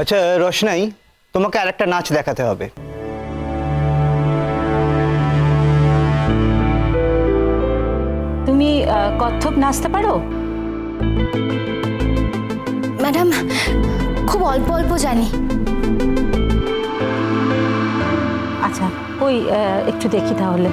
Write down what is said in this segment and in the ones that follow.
আচ্ছা রোশনাই তোমাকে আরেকটা নাচ দেখাতে হবে। তুমি কত্থক নাচতে পারো? ম্যাডাম খুব অল্প অল্প জানি। আচ্ছা ওই একটু দেখি তাহলে।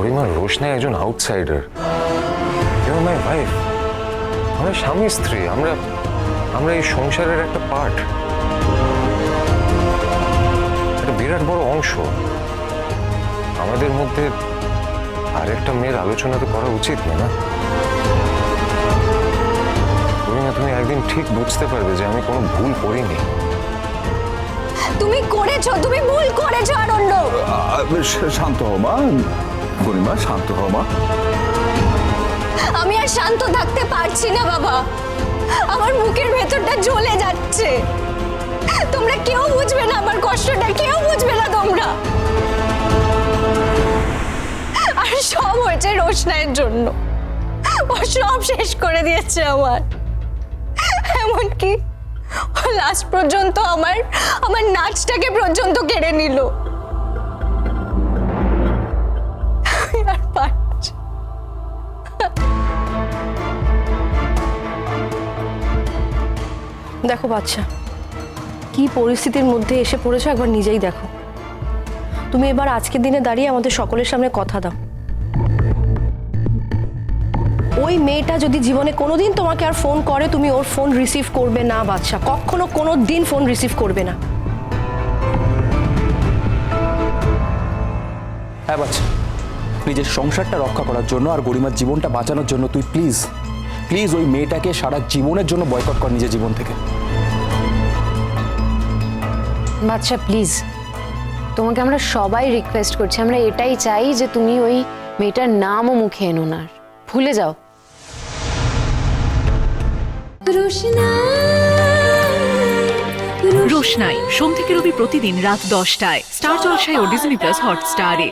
গরিমা রোশনা একজন আউটসাইডার ইউ মাই ওয়াইফ আমরা স্বামী স্ত্রী আমরা আমরা এই সংসারের একটা পার্ট একটা বিরাট বড় অংশ। আমাদের মধ্যে আরেকটা মেয়ের আলোচনা তো করা উচিত না? না তুমি একদিন ঠিক বুঝতে পারবে যে আমি কোনো ভুল করিনি। তুমি করেছ তুমি ভুল করেছ আনন্দ। শান্ত হও মা। গরিমা শান্ত হও মা। আমি আর শান্ত থাকতে পারছি না, বাবা। আমার বুকের ভেতরটা জ্বলে যাচ্ছে। তোমরা কেউ বুঝবে না আমার কষ্টটা, কেউ বুঝবে না তোমরা। আর সব হয়েছে রোশনায়ের জন্য। ও সব শেষ করে দিয়েছে আমার। এমনকি লাস্ট পর্যন্ত আমার আমার নাচটাকে পর্যন্ত কেড়ে নিল। দেখো বাচ্চা, কি পরিস্থিতির মধ্যে এসে পড়েছো একবার নিজেই দেখো। তুমি এবার আজকের দিনে দাঁড়িয়ে আমাদের সকলের সামনে কথা দাও। ওই মেয়েটা যদি জীবনে কোনোদিন তোমাকে আর ফোন করে, তুমি ওর ফোন রিসিভ করবে না বাচ্চা। কখনো কোনো দিন ফোন রিসিভ করবে না। হ্যাঁ বাচ্চা, নিজের সংসারটা রক্ষা করার জন্য আর গরিমার জীবনটা বাঁচানোর জন্য তুই প্লিজ প্লিজ ওই মেয়েটাকে সারা জীবনের জন্য বয়কট কর নিজের জীবন থেকে। বাচ্চা প্লিজ তোমাকে আমরা সবাই রিকোয়েস্ট করছি। আমরা এটাই চাই যে তুমি ওই মেয়েটার নামও মুখে এনো না। আর। ভুলে যাও। রোশনাই সোম থেকে রবি প্রতিদিন রাত দশটায়। স্টার জলসায় ও ডিজনি প্লাস হটস্টারে